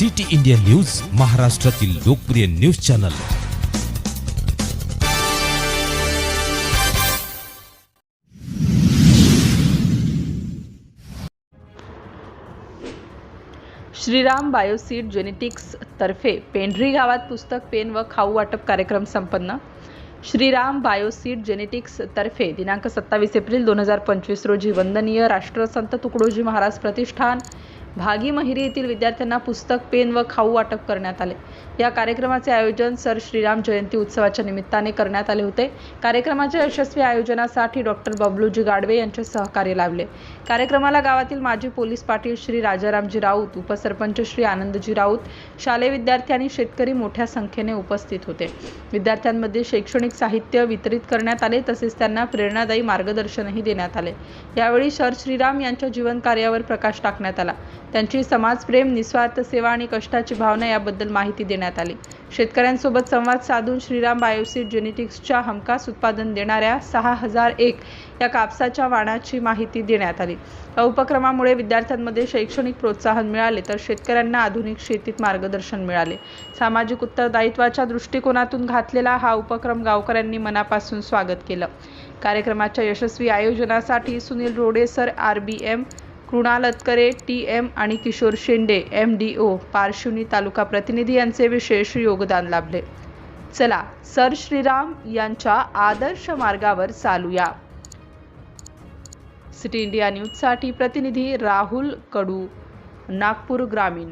City India news महाराष्ट्रातील लोकप्रिय news channel. Shriram bioseed genetics तर्फे पेंढरी गावात पुस्तक पेन व खाऊ वाटप कार्यक्रम संपन्न. श्रीराम बायोसीड जेनेटिक्स तर्फे दिनांक सत्तावीस एप्रिल दोन हजार पंचवीस रोजी वंदनीय राष्ट्रसंत तुकडोजी महाराज प्रतिष्ठान भागी महिरी येथील विद्यार्थ्यांना पुस्तक पेन व खाऊ वाटप करण्यात आले. या कार्यक्रमाचे आयोजन सर श्रीराम जयंती उत्सवाच्या निमित्ताने करण्यात आले होते. कार्यक्रमाच्या यशस्वी आयोजनासाठी डॉक्टर बबलूजी गाडवे यांचे सहकार्य लाभले. कार्यक्रमाला गावातील माजी पोलीस पाटील श्री राजारामजी राऊत उपसरपंच श्री आनंदजी राऊत शालेय विद्यार्थी आणि शेतकरी मोठ्या संख्येने उपस्थित होते. विद्यार्थ्यांमध्ये शैक्षणिक साहित्य वितरित करण्यात आले तसेच त्यांना प्रेरणादायी मार्गदर्शनही देण्यात आले. यावेळी सर श्रीराम यांच्या जीवन कार्यावर प्रकाश टाकण्यात आला. त्यांची समाजप्रेम निस्वार्थ सेवा आणि कष्टाची भावना याबद्दल माहिती देण्यात आली. शेतकऱ्यांसोबत संवाद साधून श्रीराम बायोसिड जेनेटिक्सच्या हमखास उत्पादन देणाऱ्या सहा हजार एक या कापसाच्या वाणाची माहिती देण्यात आली. या उपक्रमामुळे विद्यार्थ्यांमध्ये शैक्षणिक प्रोत्साहन मिळाले तर शेतकऱ्यांना आधुनिक शेतीत मार्गदर्शन मिळाले. सामाजिक उत्तरदायित्वाच्या दृष्टिकोनातून घातलेला हा उपक्रम गावकऱ्यांनी मनापासून स्वागत केलं. कार्यक्रमाच्या यशस्वी आयोजनासाठी Sunil Rode sir R B M Krunal Atkare T M आणि Kishor Shende M D O Parshivni taluka प्रतिनिधी यांचे विशेष योगदान लाभले. चला सर श्रीराम यांच्या आदर्श मार्गावर चालूया. सिटी इंडिया न्यूजसाठी प्रतिनिधी राहुल कडू नागपूर ग्रामीण.